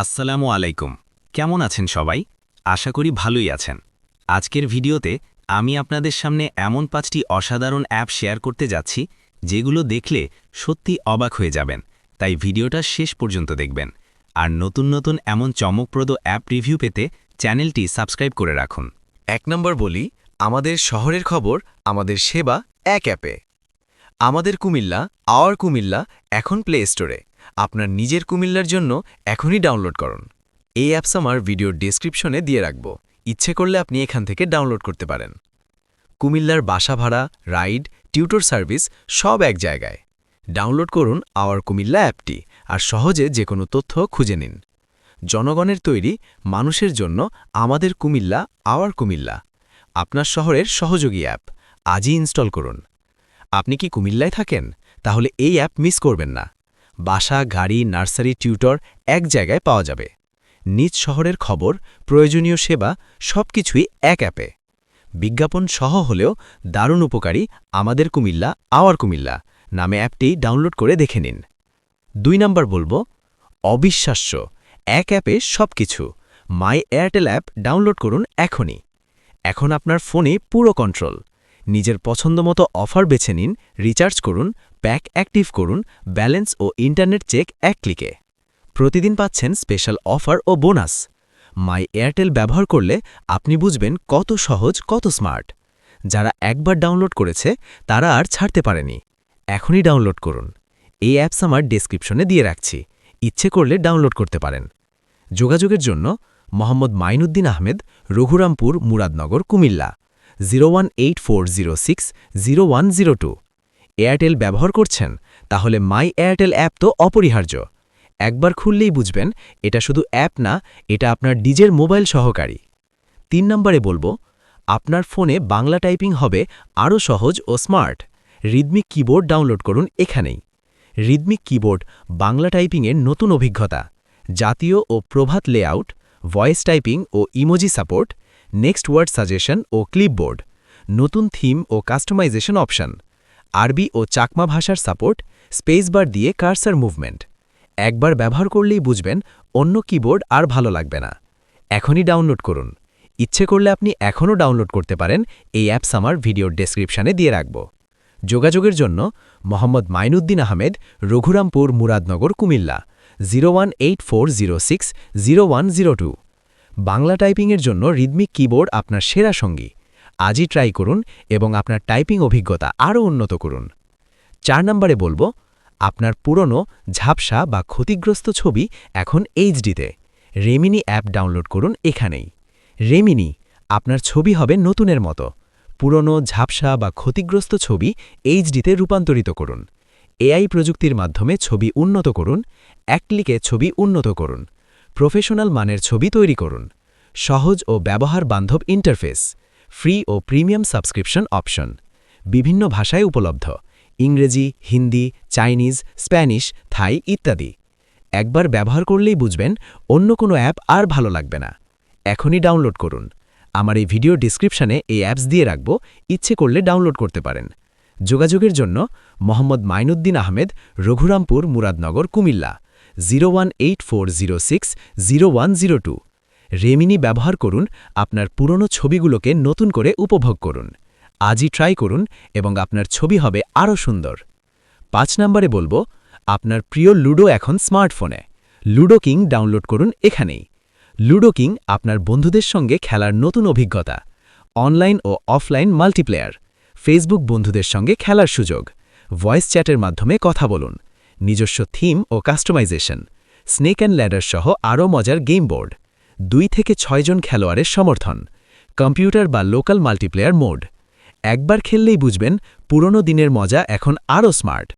আসসালামু আলাইকুম। কেমন আছেন সবাই? আশা করি ভালোই আছেন। আজকের ভিডিওতে আমি আপনাদের সামনে এমন পাঁচটি অসাধারণ অ্যাপ শেয়ার করতে যাচ্ছি, যেগুলো দেখলে সত্যি অবাক হয়ে যাবেন। তাই ভিডিওটা শেষ পর্যন্ত দেখবেন। আর নতুন নতুন এমন চমকপ্রদ অ্যাপ রিভিউ পেতে চ্যানেলটি সাবস্ক্রাইব করে রাখুন। এক নম্বর বলি, আমাদের শহরের খবর, আমাদের সেবা এক অ্যাপে। আমাদের কুমিল্লা আওয়ার কুমিল্লা, এখন প্লে স্টোরে আপনার নিজের কুমিল্লার জন্য এখনই ডাউনলোড করুন। এই অ্যাপস আমার ভিডিওর ডেসক্রিপশনে দিয়ে রাখব। ইচ্ছে করলে আপনি এখান থেকে ডাউনলোড করতে পারেন। কুমিল্লার বাসা ভাড়া, রাইড, টিউটর সার্ভিস সব এক জায়গায়। ডাউনলোড করুন আওয়ার কুমিল্লা অ্যাপটি আর সহজে যে কোনো তথ্য খুঁজে নিন। জনগণের তৈরি, মানুষের জন্য আমাদের কুমিল্লা আওয়ার কুমিল্লা। আপনার শহরের সহযোগী অ্যাপ। আজই ইনস্টল করুন। আপনি কি কুমিল্লায় থাকেন? তাহলে এই অ্যাপ মিস করবেন না। বাসা, গাড়ি, নার্সারি, টিউটর এক জায়গায় পাওয়া যাবে। নিজ শহরের খবর, প্রয়োজনীয় সেবা সবকিছুই এক অ্যাপে। বিজ্ঞাপন সহ হলেও দারুণ উপকারী আমাদের কুমিল্লা, আওয়ার কুমিল্লা নামে অ্যাপটি ডাউনলোড করে দেখে নিন। দুই নাম্বার বলব, অবিশ্বাস্য, এক অ্যাপে সবকিছু মাই এয়ারটেল অ্যাপ ডাউনলোড করুন এখনই। এখন আপনার ফোনে পুরো কন্ট্রোল। নিজের পছন্দমতো অফার বেছে নিন, রিচার্জ করুন, প্যাক অ্যাক্টিভ করুন, ব্যালেন্স ও ইন্টারনেট চেক এক ক্লিকে। প্রতিদিন পাচ্ছেন স্পেশাল অফার ও বোনাস। মাই এয়ারটেল ব্যবহার করলে আপনি বুঝবেন কত সহজ, কত স্মার্ট। যারা একবার ডাউনলোড করেছে, তারা আর ছাড়তে পারেনি। এখনই ডাউনলোড করুন। এই অ্যাপস আমার ডেসক্রিপশনে দিয়ে রাখছি। ইচ্ছে করলে ডাউনলোড করতে পারেন। যোগাযোগের জন্য মোহাম্মদ মাইনুদ্দিন আহমেদ, রঘুরামপুর, মুরাদনগর, কুমিল্লা। জিরো এয়ারটেল ব্যবহার করছেন? তাহলে মাই এয়ারটেল অ্যাপ তো অপরিহার্য। একবার খুললেই বুঝবেন, এটা শুধু অ্যাপ না, এটা আপনার ডিজের মোবাইল সহকারী। তিন নম্বরে বলব, আপনার ফোনে বাংলা টাইপিং হবে আরও সহজ ও স্মার্ট। রিদমিক কিবোর্ড ডাউনলোড করুন এখানেই। রিদমিক কিবোর্ড বাংলা টাইপিংয়ের নতুন অভিজ্ঞতা। জাতীয় ও প্রভাত লেআউট ভয়েস টাইপিং ও emoji support next word suggestion ও ক্লিপবোর্ড, নতুন থিম ও কাস্টমাইজেশন অপশন, আরবি ও চাকমা ভাষার সাপোর্ট স্পেসবার দিয়ে কার্সার মুভমেন্ট। একবার ব্যবহার করলেই বুঝবেন অন্য কিবোর্ড আর ভালো লাগবে না। এখনই ডাউনলোড করুন। ইচ্ছে করলে আপনি এখনও ডাউনলোড করতে পারেন এই অ্যাপস আমার ভিডিওর ডেসক্রিপশানে দিয়ে রাখব। যোগাযোগের জন্য Mohammad Mainuddin Ahmed, Raghurampur Muradnagar Comilla, zero one eight four zero six zero one zero two. Bangla টাইপিংয়ের জন্য রিদমিক কিবোর্ড আপনার সেরা সঙ্গী। আজই ট্রাই করুন এবং আপনার টাইপিং অভিজ্ঞতা আরও উন্নত করুন। চার নম্বরে বলব, আপনার পুরনো, ঝাপসা বা ক্ষতিগ্রস্ত ছবি এখন এইচডিতে। রেমিনি অ্যাপ ডাউনলোড করুন এখানেই। রেমিনি আপনার ছবি হবে নতুনের মতো। পুরনো, ঝাপসা বা ক্ষতিগ্রস্ত ছবি এইচডিতে রূপান্তরিত করুন। এআই প্রযুক্তির মাধ্যমে ছবি উন্নত করুন। এক ক্লিকে ছবি উন্নত করুন। প্রফেশনাল মানের ছবি তৈরি করুন। সহজ ও ব্যবহার বান্ধব ইন্টারফেস, ফ্রি ও প্রিমিয়াম সাবস্ক্রিপশন অপশন। বিভিন্ন ভাষায় উপলব্ধ, ইংরেজি, হিন্দি, চাইনিজ, স্প্যানিশ, থাই ইত্যাদি। একবার ব্যবহার করলেই বুঝবেন অন্য কোনো অ্যাপ আর ভালো লাগবে না। এখনই ডাউনলোড করুন। আমার এই ভিডিও ডিসক্রিপশনে এই অ্যাপস দিয়ে রাখব, ইচ্ছে করলে ডাউনলোড করতে পারেন। যোগাযোগের জন্য মোহাম্মদ মাইনুদ্দিন আহমেদ, রঘুরামপুর, মুরাদনগর, কুমিল্লা। জিরো রেমিনি ব্যবহার করুন আপনার পুরনো ছবিগুলোকে নতুন করে উপভোগ করুন। আজই ট্রাই করুন এবং আপনার ছবি হবে আরও সুন্দর। পাঁচ নম্বরে বলব, আপনার প্রিয় লুডো এখন স্মার্টফোনে। লুডো কিং ডাউনলোড করুন এখানেই। লুডো কিং আপনার বন্ধুদের সঙ্গে খেলার নতুন অভিজ্ঞতা। অনলাইন ও অফলাইন মাল্টিপ্লেয়ার। ফেসবুক বন্ধুদের সঙ্গে খেলার সুযোগ। ভয়েস চ্যাটের মাধ্যমে কথা বলুন। নিজস্ব থিম ও কাস্টমাইজেশন। স্নেক অ্যান্ড ল্যাডার সহ আরও মজার গেম বোর্ড। দুই থেকে ছয়জন খেলোয়াড়ের সমর্থন। কম্পিউটার বা লোকাল মাল্টিপ্লেয়ার মোড। একবার খেললেই বুঝবেন, পুরনো দিনের মজা এখন আরও স্মার্ট।